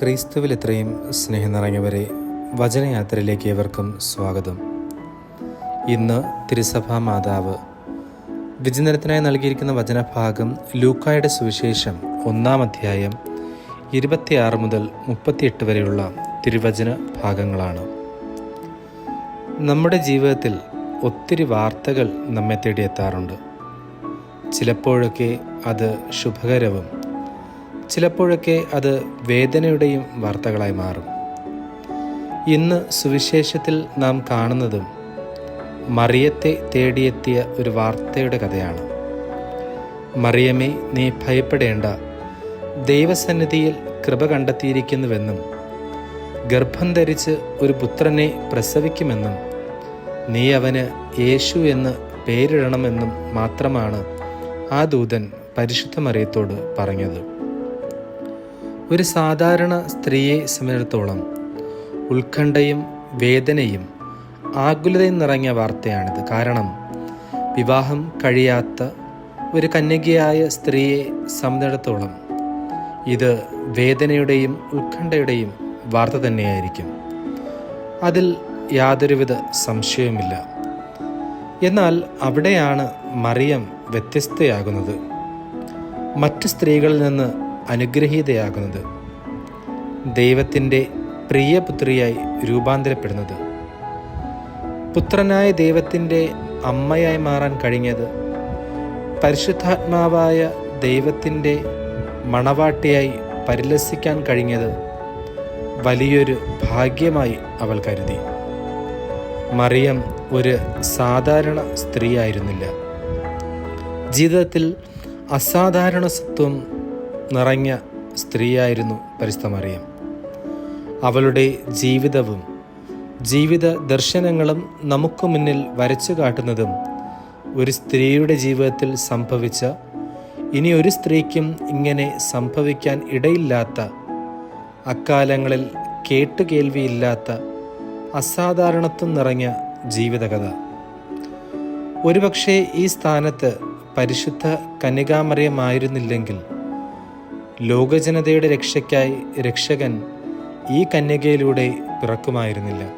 ക്രിസ്തുവിൽ ഇത്രയും സ്നേഹം നിറഞ്ഞവരെ വചനയാത്രയിലേക്ക് ഏവർക്കും സ്വാഗതം. ഇന്ന് തിരുസഭാ മാതാവ് വിചിന്തനത്തിനായി നൽകിയിരിക്കുന്ന വചനഭാഗം ലൂക്കായുടെ സുവിശേഷം ഒന്നാം അധ്യായം ഇരുപത്തിയാറ് മുതൽ മുപ്പത്തിയെട്ട് വരെയുള്ള തിരുവചന ഭാഗങ്ങളാണ്. നമ്മുടെ ജീവിതത്തിൽ ഒത്തിരി വാർത്തകൾ നമ്മെ തേടിയെത്താറുണ്ട്. ചിലപ്പോഴൊക്കെ അത് ശുഭകരവും ചിലപ്പോഴൊക്കെ അത് വേദനയുടെയും വാർത്തകളായി മാറും. ഇന്ന് സുവിശേഷത്തിൽ നാം കാണുന്നതും മറിയത്തെ തേടിയെത്തിയ ഒരു വാർത്തയുടെ കഥയാണ്. മറിയമേ നീ ഭയപ്പെടേണ്ട. ദൈവസന്നിധിയിൽ കൃപ കണ്ടെത്തിയിരിക്കുന്നുവെന്നും ഗർഭം ധരിച്ച് ഒരു പുത്രനെ പ്രസവിക്കുമെന്നും നീ അവന് യേശു എന്ന് പേരിടണമെന്നും മാത്രമാണ് ആ ദൂതൻ പരിശുദ്ധ മറിയത്തോട് പറഞ്ഞത്. ഒരു സാധാരണ സ്ത്രീയെ സംബന്ധിച്ചിടത്തോളം ഉത്കണ്ഠയും വേദനയും ആകുലതയും നിറഞ്ഞ വാർത്തയാണിത്. കാരണം വിവാഹം കഴിയാത്ത ഒരു കന്യകയായ സ്ത്രീയെ സംബന്ധിച്ചിടത്തോളം ഇത് വേദനയുടെയും ഉത്കണ്ഠയുടെയും വാർത്ത തന്നെയായിരിക്കും. അതിൽ യാതൊരുവിധ സംശയവുമില്ല. എന്നാൽ അവിടെയാണ് മറിയം വ്യത്യസ്തയാകുന്നത്. മറ്റ് സ്ത്രീകളിൽ നിന്ന് അനുഗ്രഹീതയാകുന്നത്. ദൈവത്തിന്റെ പ്രിയപുത്രിയായി രൂപാന്തരപ്പെടുന്നത്. പുത്രനായ ദൈവത്തിന്റെ അമ്മയായി മാറാൻ കഴിഞ്ഞത് പരിശുദ്ധാത്മാവായ ദൈവത്തിന്റെ മണവാട്ടിയായി പരിലസിക്കാൻ കഴിഞ്ഞത് വലിയൊരു ഭാഗ്യമായി അവൾ കരുതി. മറിയം ഒരു സാധാരണ സ്ത്രീയായിരുന്നില്ല. ജീവിതത്തിൽ അസാധാരണത്വം നിറഞ്ഞ സ്ത്രീയായിരുന്നു പരിസ്ഥ മറിയം അവളുടെ ജീവിതവും ജീവിത ദർശനങ്ങളും നമുക്ക് മുന്നിൽ വരച്ചു കാട്ടുന്നതും ഒരു സ്ത്രീയുടെ ജീവിതത്തിൽ സംഭവിച്ച ഇനി ഒരു സ്ത്രീക്കും ഇങ്ങനെ സംഭവിക്കാൻ ഇടയില്ലാത്ത അക്കാലങ്ങളിൽ കേട്ടുകേൾവിയില്ലാത്ത അസാധാരണത്വം നിറഞ്ഞ ജീവിതകഥ. ഒരുപക്ഷെ ഈ സ്ഥാനത്ത് പരിശുദ്ധ കന്യകാമറിയമായിരുന്നില്ലെങ്കിൽ ലോകജനതയുടെ രക്ഷയ്ക്കായി രക്ഷകൻ ഈ കന്യകയിലൂടെ പിറക്കുമായിരുന്നില്ല.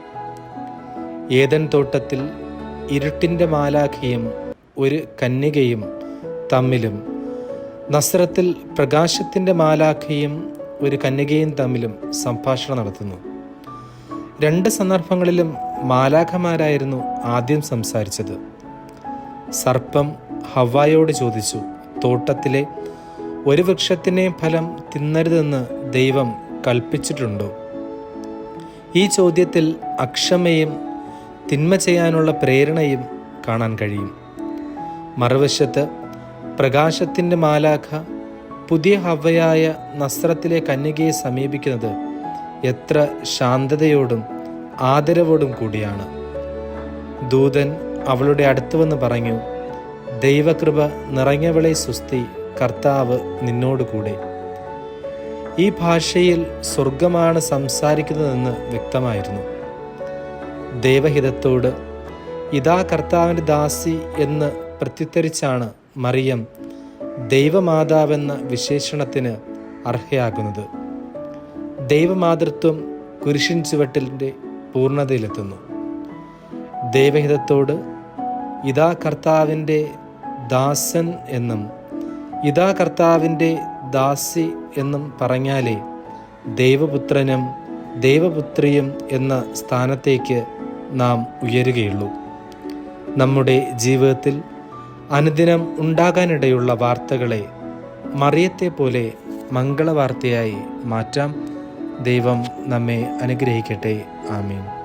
ഏതൻ തോട്ടത്തിൽ ഇരുട്ടിന്റെ മാലാഖയും ഒരു കന്യകയും തമ്മിലും നസ്രത്തിൽ പ്രകാശത്തിന്റെ മാലാഖയും ഒരു കന്യകയും തമ്മിലും സംഭാഷണം നടത്തുന്നു. രണ്ട് സന്ദർഭങ്ങളിലും മാലാഖമാരായിരുന്നു ആദ്യം സംസാരിച്ചത്. സർപ്പം ഹവായോട് ചോദിച്ചു തോട്ടത്തിലെ ഒരു വൃക്ഷത്തിന്റെയും ഫലം തിന്നരുതെന്ന് ദൈവം കൽപ്പിച്ചിട്ടുണ്ടോ? ഈ ചോദ്യത്തിൽ അക്ഷമയും തിന്മ ചെയ്യാനുള്ള പ്രേരണയും കാണാൻ കഴിയും. മറുവശത്ത് പ്രകാശത്തിന്റെ മാലാഖ പുതിയ ഹവയായ നസ്രത്തിലെ കന്യകയെ സമീപിക്കുന്നത് എത്ര ശാന്തതയോടും ആദരവോടും കൂടിയാണ്. ദൂതൻ അവളുടെ അടുത്ത് വന്ന് പറഞ്ഞു ദൈവകൃപ നിറഞ്ഞവളെ സുസ്തി കർത്താവ് നിന്നോട് കൂടെ ഈ ഭാഷയിൽ സ്വർഗമാണ് സംസാരിക്കുന്നതെന്ന് വ്യക്തമായിരുന്നു. ദേവഹിതത്തോട് ഇതാ കർത്താവിന്റെ ദാസി എന്ന് പ്രത്യുത്തരിച്ചാണ് മറിയം ദൈവമാതാവെന്ന വിശേഷണത്തിന് അർഹയാകുന്നത്. ദൈവമാതൃത്വം കുരിശിൻ ചുവട്ടിന്റെ പൂർണതയിലെത്തുന്നു. ദൈവഹിതത്തോട് ഇതാ കർത്താവിന്റെ ദാസൻ എന്നും ഇതാ കർത്താവിന്റെ ദാസി എന്നും പറഞ്ഞാലേ ദൈവപുത്രനും ദൈവപുത്രിയും എന്ന സ്ഥാനത്തേക്ക് നാം ഉയരുകയുള്ളൂ. നമ്മുടെ ജീവിതത്തിൽ അനുദിനം ഉണ്ടാകാനിടയുള്ള വാർത്തകളെ മറിയത്തെ പോലെ മംഗളവാർത്തയായി മാറ്റാം. ദൈവം നമ്മെ അനുഗ്രഹിക്കട്ടെ. ആമീൻ.